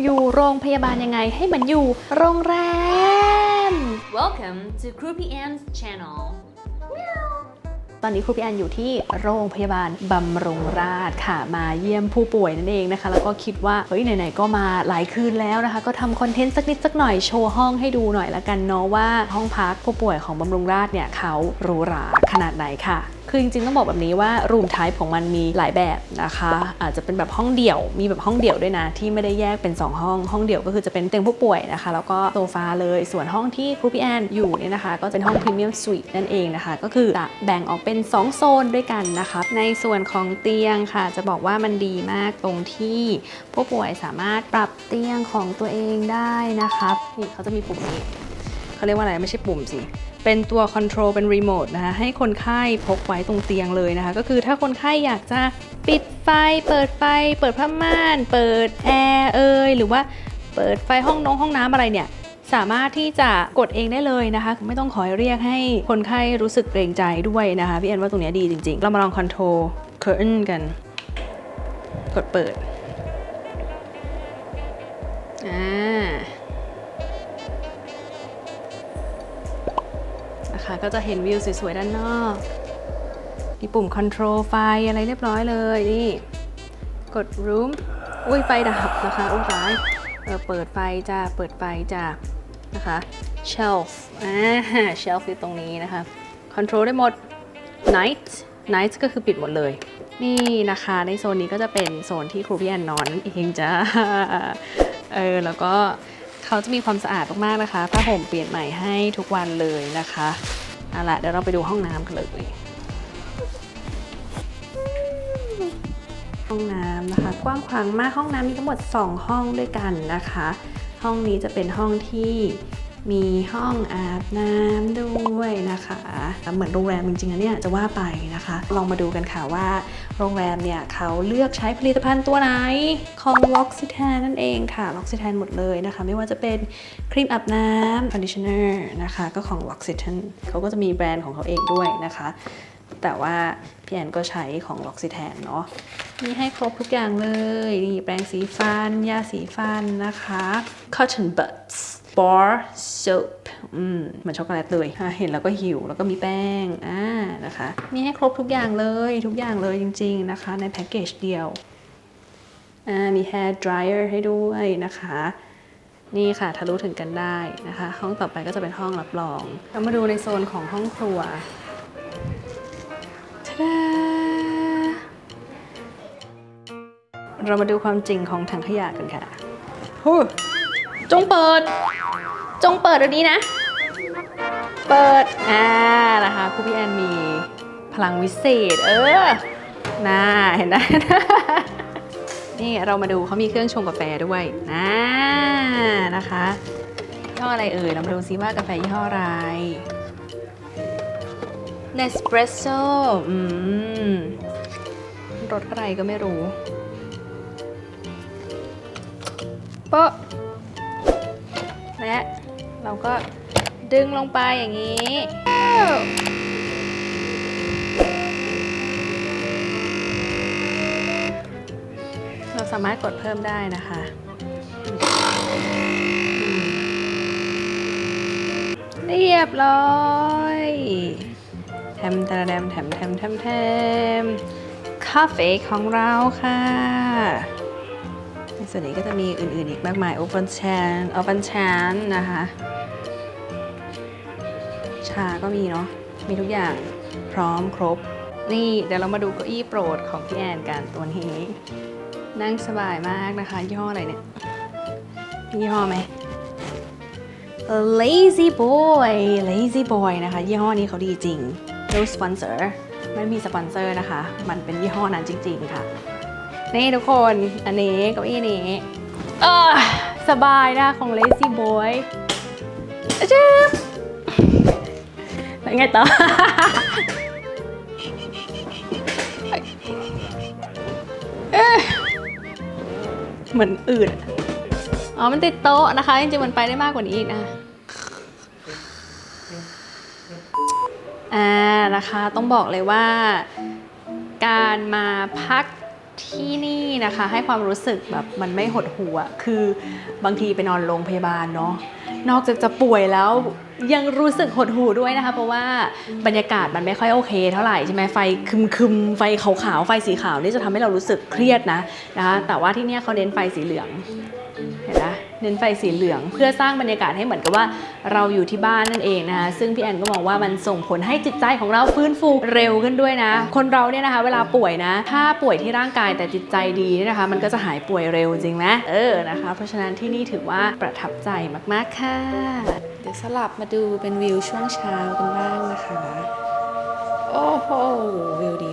อยู่โรงพยาบาลยังไงให้มันอยู่โรงแรม Welcome to Groupie Ann's channel. ตอนนี้ครูพี่แอนอยู่ที่โรงพยาบาลบำรุงราษฎร์ค่ะ มาเยี่ยมผู้ป่วยนั่นเองนะคะ แล้วก็คิดว่าเฮ้ยไหนๆก็มาหลายคืนแล้วนะคะ ก็ทำคอนเทนต์สักนิดสักหน่อยโชว์ห้องให้ดูหน่อยละกันเนาะว่าห้องพักผู้ป่วยของบำรุงราษฎร์เนี่ยเขาหรูหราขนาดไหนค่ะคือจริงๆต้องบอกแบบนี้ว่ารูมไทป์ของมันมีหลายแบบนะคะ อาจจะเป็นแบบห้องเดี่ยว มีแบบห้องเดี่ยวด้วยนะ ที่ไม่ได้แยกเป็น 2 ห้อง ห้องเดี่ยวก็คือจะเป็นเตียงผู้ป่วยนะคะ แล้วก็โซฟาเลยส่วนห้องที่ครูพี่แอนอยู่เนี่ยนะคะ ก็เป็นห้องพรีเมียมสวีทนั่นเองนะคะ ก็คือจะแบ่งออกเป็นเป็น 2 โซนด้วยกันนะคะในส่วนของเตียงค่ะ จะบอกว่ามันดีมากตรงที่ผู้ป่วยสามารถปรับเตียงของตัวเองได้นะคะนี่เขาจะมีปุ่มนี้เขาเรียกว่าอะไรไม่ใช่ปุ่มสิเป็นตัวคอนโทรลเป็นรีโมทนะคะให้คนไข้พกไว้ตรงเตียงเลยนะคะ ก็คือถ้าคนไข้อยากจะปิดไฟ เปิดไฟ เปิดผ้าม่าน เปิดแอร์เอยหรือว่าเปิดไฟห้องน้องห้องน้ำอะไรเนี่ย สามารถที่จะกดเองได้เลยนะคะ ไม่ต้องคอยเรียกให้คนไข้รู้สึกเกรงใจด้วยนะคะพี่แอนว่าตรงนี้ดีจริง ๆ เรามาลองคอนโทรล curtain กัน กดเปิดอ่านะคะก็จะเห็นวิวสวยๆด้านนอก มีปุ่ม control ไฟอะไรเรียบร้อยเลยนี่ กด room อุ้ยไฟดับนะคะ อุ้ยตายเออเปิดไฟจ้า เปิดไฟจ้า นะคะ shelf อ่า shelf อยู่ตรงนี้นะคะ control ได้หมด night night ก็คือปิดหมดเลย นี่นะคะในโซนนี้ก็จะเป็นโซนที่ครูพี่แอนนอนนั่นเองจ้าเออแล้วก็เขาจะมีความสะอาดมากๆนะคะผ้าห่มเปลี่ยนใหม่ให้ทุกวันเลยนะคะเอาละเดี๋ยวเราไปดูห้องน้ำกันเลยห้องน้ำนะคะ กว้างขวางมากห้องน้ำมีทั้งหมด 2 ห้องด้วยกันนะคะ ห้องนี้จะเป็นห้องที่มีห้องอาบน้ำด้วยนะคะ เหมือนโรงแรมจริงๆนะเนี่ยจะว่าไปนะคะ ลองมาดูกันค่ะว่า โรงแรมเนี่ยเขาเลือกใช้ผลิตภัณฑ์ตัวไหนของ L'Occitane นั่นเองค่ะ L'Occitane หมดเลยนะคะ ไม่ว่าจะเป็นครีมอาบน้ำ conditioner นะคะ ก็ของ L'Occitane เขาก็จะมีแบรนด์ของเขาเองด้วยนะคะ แต่ว่าพี่แอนก็ใช้ของ L'Occitane เนาะมีให้ครบทุกอย่างเลย นี่แปรงสีฟัน ยาสีฟันนะคะ cotton buds bar soap อืมเหมือนช็อกโกแลตเลยเห็นแล้วก็หิว แล้วก็มีแป้ง อ่า นะคะ มีให้ครบทุกอย่างเลย ทุกอย่างเลยจริง ๆ นะคะ ในแพ็กเกจเดียว อ่า มี hair dryer ให้ด้วยนะคะ นี่ค่ะ ทะลุถึงกันได้นะคะ ห้องต่อไปก็จะเป็นห้องรับรอง เรามาดูในโซนของห้องครัว ดาเรามาดูความจริงของถังขยะกันค่ะฮู้จงเปิด จงเปิดเดี๋ยวนี้นะ เปิด อ่า นะคะครูพี่แอนมีพลังวิเศษ เออ น่า เห็นไหมนี่เรามาดูเขามีเครื่องชงกาแฟด้วยน่านะคะยี่ห้ออะไรเอ่ย เรามาดูซิว่ากาแฟยี่ห้ออะไร Nespresso อืมรสอะไรก็ไม่รู้โป๊ะและเราก็ดึงลงไปอย่างนี้ เราสามารถกดเพิ่มได้นะคะเรียบร้อย แถมแถมแถมแถมแถมแถมคาเฟ่ของเราค่ะ ในส่วนนี้ก็จะมีอื่นๆอีกมากมาย Open Chan Open Chan นะคะ ชาก็มีเนาะ มีทุกอย่างพร้อมครบ นี่เดี๋ยวเรามาดูเก้าอี้โปรดของพี่แอนกันตัวนี้ นั่งสบายมากนะคะ ยี่ห้ออะไรเนี่ยยี่ห้อไหม Lazy Boy Lazy Boy นะคะ ยี่ห้อนี้เขาดีจริง no sponsor ไม่มีสปอนเซอร์นะคะ มันเป็นยี่ห้อนั้นจริง ๆ ค่ะ นี่ทุกคน อันนี้เก้าอี้นี้ เออสบายนะของ Lazy Boy จึ๊บแล้วไงต่อ เหมือนอืดอ๋อ มันติดโต๊ะนะคะ จริงๆ มันไปได้มากกว่านี้อีกนะ นะคะต้องบอกเลยว่า การมาพักที่นี่นะคะให้ความรู้สึกแบบมันไม่หดหัวคือบางทีไปนอนโรงพยาบาลเนาะนอกจากจะป่วยแล้วยังรู้สึกหดหูด้วยนะคะ เพราะว่าบรรยากาศมันไม่ค่อยโอเคเท่าไหร่ใช่ไหมไฟคึมๆไฟขาวๆไฟสีขาวนี่จะทำให้เรารู้สึกเครียดนะนะคะแต่ว่าที่นี่เขาเน้นไฟสีเหลือง เน้นไฟสีเหลือง เพื่อสร้างบรรยากาศให้เหมือนกับว่าเราอยู่ที่บ้านนั่นเองนะคะซึ่งพี่แอนก็มองว่ามันส่งผลให้จิตใจของเราฟื้นฟูเร็วขึ้นด้วยนะ คนเราเนี่ยนะคะ เวลาป่วยนะ ถ้าป่วยที่ร่างกายแต่จิตใจดีนะคะ มันก็จะหายป่วยเร็วจริงไหมเออนะคะ เพราะฉะนั้นที่นี่ถือว่าประทับใจมากๆค่ะ เดี๋ยวสลับมาดูเป็นวิวช่วงเช้ากันบ้างนะคะ โอ้โหวิวดี